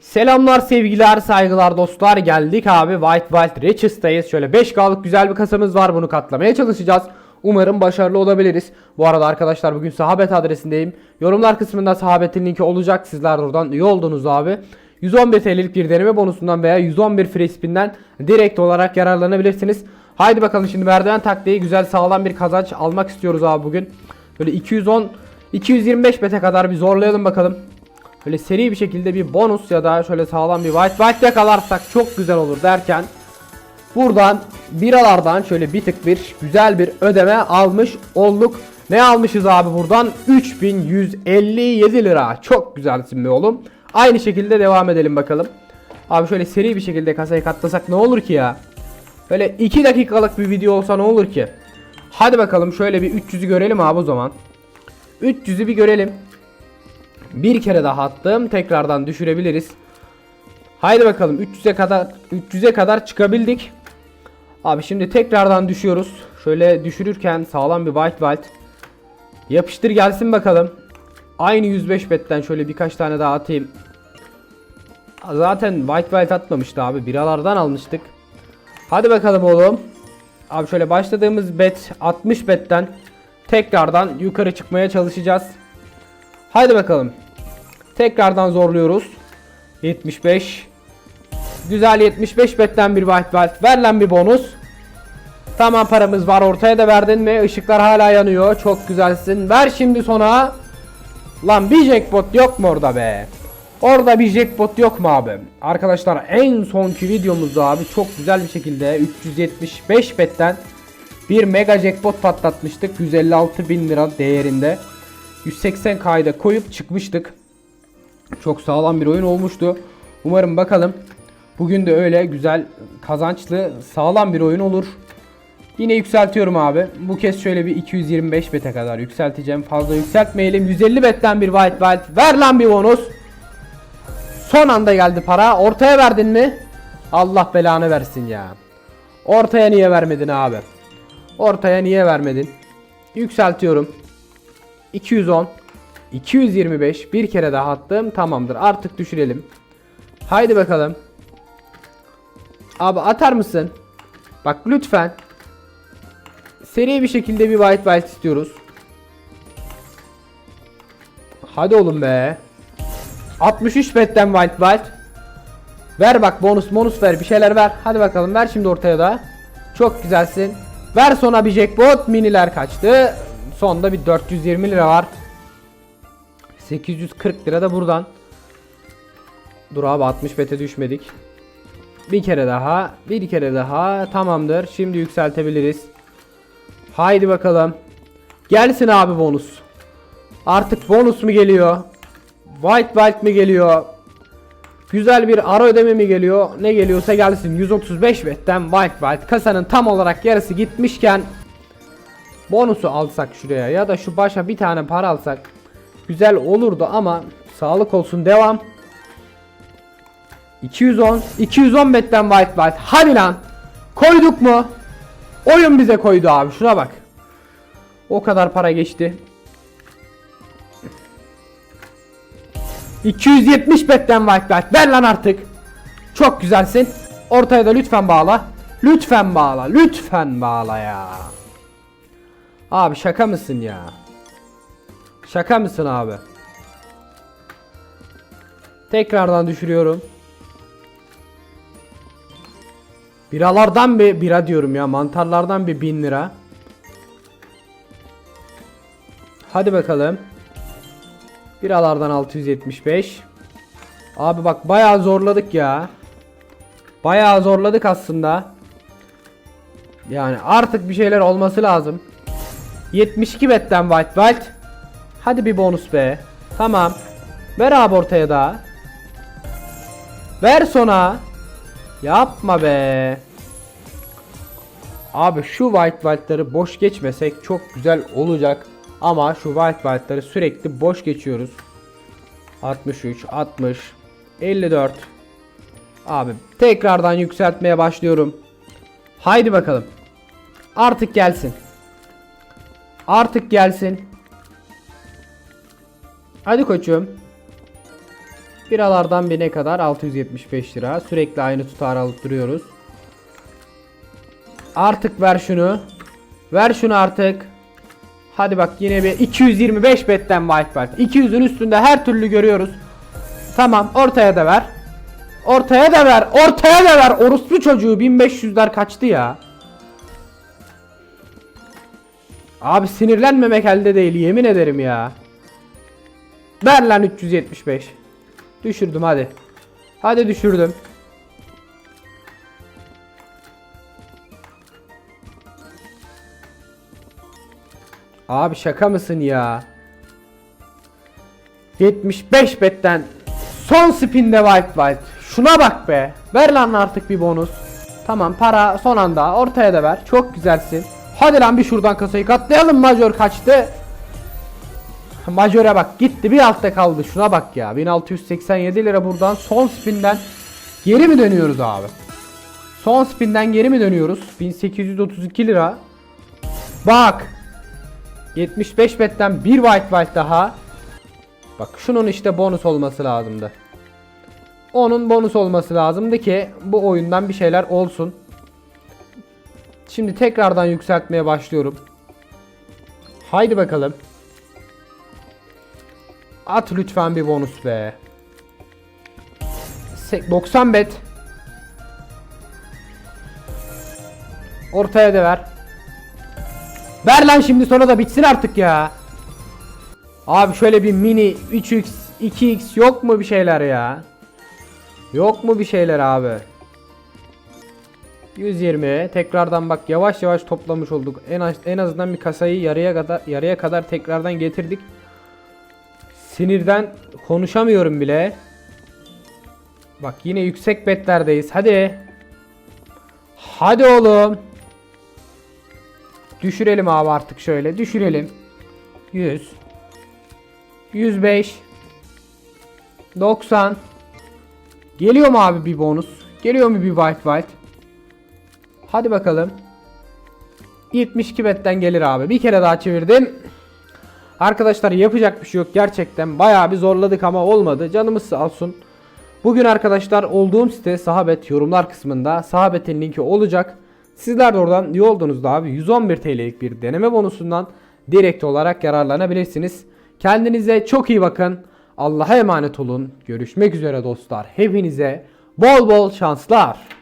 Selamlar sevgiler saygılar dostlar. Geldik abi White Wild Riches'tayız. Şöyle 5K'lık güzel bir kasamız var. Bunu katlamaya çalışacağız. Umarım başarılı olabiliriz. Bu arada arkadaşlar bugün sahabet adresindeyim. Yorumlar kısmında sahabetin linki olacak. Sizler oradan üye oldunuz abi. 111 TL'lik bir deneme bonusundan veya 111 free spin'den direkt olarak yararlanabilirsiniz. Haydi bakalım şimdi merdiven taktiği. Güzel sağlam bir kazanç almak istiyoruz abi bugün. Böyle 210 225 bete kadar bir zorlayalım bakalım Böyle seri bir şekilde bir bonus ya da şöyle sağlam bir white white yakalarsak çok güzel olur derken buradan biralardan şöyle bir tık bir güzel bir ödeme almış olduk. Ne almışız abi buradan? 3157 lira. Çok güzelsin be oğlum. Aynı şekilde devam edelim bakalım. Abi şöyle seri bir şekilde kasayı katlasak ne olur ki ya? Böyle 2 dakikalık bir video olsa ne olur ki? Hadi bakalım şöyle bir 300'ü görelim abi o zaman. 300'ü bir görelim. Bir kere daha attım. Tekrardan düşürebiliriz. Haydi bakalım 300'e kadar 300'e kadar çıkabildik. Abi şimdi tekrardan düşüyoruz. Şöyle düşürürken sağlam bir white wild. Yapıştır gelsin bakalım. Aynı 105 betten şöyle birkaç tane daha atayım. Zaten white wild atmamıştı abi. Biralardan almıştık. Hadi bakalım oğlum. Abi şöyle başladığımız bet 60 betten tekrardan yukarı çıkmaya çalışacağız. Haydi bakalım. Tekrardan zorluyoruz. 75. Güzel 75 betten bir white belt. Ver bir bonus. Tamam paramız var. Ortaya da verdin mi? Işıklar hala yanıyor. Çok güzelsin. Ver şimdi sona. Lan bir jackpot yok mu orada be? Orada bir jackpot yok mu abi? Arkadaşlar en sonki videomuzda abi çok güzel bir şekilde 375 betten bir mega jackpot patlatmıştık. 156 bin lira değerinde. 180 kayda koyup çıkmıştık. Çok sağlam bir oyun olmuştu. Umarım bakalım. Bugün de öyle güzel kazançlı sağlam bir oyun olur. Yine yükseltiyorum abi. Bu kez şöyle bir 225 bete kadar yükselteceğim. Fazla yükseltmeyelim. 150 betten bir white wild. Ver lan bir bonus. Son anda geldi para. Ortaya verdin mi? Allah belanı versin ya. Ortaya niye vermedin abi? Ortaya niye vermedin? Yükseltiyorum. 210 225 bir kere daha attım tamamdır. Artık düşürelim. Haydi bakalım. Abi atar mısın? Bak lütfen. Seri bir şekilde bir white white istiyoruz. Hadi oğlum be. 63 betten white white. Ver bak bonus bonus ver bir şeyler ver. Hadi bakalım ver şimdi ortaya da. Çok güzelsin. Ver sona bir jackpot. Miniler kaçtı Sonda bir 420 lira var. 840 lira da buradan. Dur abi 60 bete düşmedik. Bir kere daha. Bir kere daha. Tamamdır. Şimdi yükseltebiliriz. Haydi bakalım. Gelsin abi bonus. Artık bonus mu geliyor? White White mi geliyor? Güzel bir ara ödeme mi geliyor? Ne geliyorsa gelsin. 135 betten White White kasanın tam olarak yarısı gitmişken bonusu alsak şuraya ya da şu başa bir tane para alsak güzel olurdu ama sağlık olsun devam. 210 210 betten white white. Hadi lan. Koyduk mu? Oyun bize koydu abi şuna bak. O kadar para geçti. 270 betten white white. Ver lan artık. Çok güzelsin. Ortaya da lütfen bağla. Lütfen bağla lütfen bağla ya Abi şaka mısın ya? Şaka mısın abi? Tekrardan düşürüyorum. Biralardan bir bira diyorum ya mantarlardan bir bin lira. Hadi bakalım. Biralardan 675. Abi bak bayağı zorladık ya. Bayağı zorladık aslında. Yani artık bir şeyler olması lazım. 72 betten white white. Hadi bir bonus be. Tamam. Ver abi ortaya da. Ver sona. Yapma be. Abi şu white white'ları boş geçmesek çok güzel olacak. Ama şu white white'ları sürekli boş geçiyoruz. 63, 60, 54. Abi tekrardan yükseltmeye başlıyorum. Haydi bakalım. Artık gelsin. Artık gelsin. Hadi koçum. Biralardan bir ne kadar? 675 lira. Sürekli aynı tutar alıp duruyoruz. Artık ver şunu. Ver şunu artık. Hadi bak yine bir 225 betten white belt. 200'ün üstünde her türlü görüyoruz. Tamam ortaya da ver. Ortaya da ver. Ortaya da ver. Orospu çocuğu 1500'ler kaçtı ya. Abi sinirlenmemek elde değil yemin ederim ya. Ver lan 375. Düşürdüm hadi. Hadi düşürdüm. Abi şaka mısın ya? 75 betten son spinde white white. Şuna bak be. Ver lan artık bir bonus. Tamam para son anda ortaya da ver. Çok güzelsin. Hadi lan bir şuradan kasayı katlayalım. Major kaçtı. Major'a bak gitti bir altta kaldı. Şuna bak ya. 1687 lira buradan son spinden geri mi dönüyoruz abi? Son spinden geri mi dönüyoruz? 1832 lira. Bak. 75 betten bir white white daha. Bak şunun işte bonus olması lazımdı. Onun bonus olması lazımdı ki bu oyundan bir şeyler olsun. Şimdi tekrardan yükseltmeye başlıyorum. Haydi bakalım. At lütfen bir bonus be. Se- 90 bet. Ortaya da ver. Ver lan şimdi sonra da bitsin artık ya. Abi şöyle bir mini 3x 2x yok mu bir şeyler ya? Yok mu bir şeyler abi? 120 tekrardan bak yavaş yavaş toplamış olduk. En az, en azından bir kasayı yarıya kadar yarıya kadar tekrardan getirdik. Sinirden konuşamıyorum bile. Bak yine yüksek betlerdeyiz. Hadi. Hadi oğlum. Düşürelim abi artık şöyle. Düşürelim. 100 105 90 Geliyor mu abi bir bonus? Geliyor mu bir white white? Hadi bakalım. 72 betten gelir abi. Bir kere daha çevirdim. Arkadaşlar yapacak bir şey yok. Gerçekten bayağı bir zorladık ama olmadı. Canımız sağ olsun. Bugün arkadaşlar olduğum site Sahabet yorumlar kısmında Sahabet'in linki olacak. Sizler de oradan iyi olduğunuzda abi 111 TL'lik bir deneme bonusundan direkt olarak yararlanabilirsiniz. Kendinize çok iyi bakın. Allah'a emanet olun. Görüşmek üzere dostlar. Hepinize bol bol şanslar.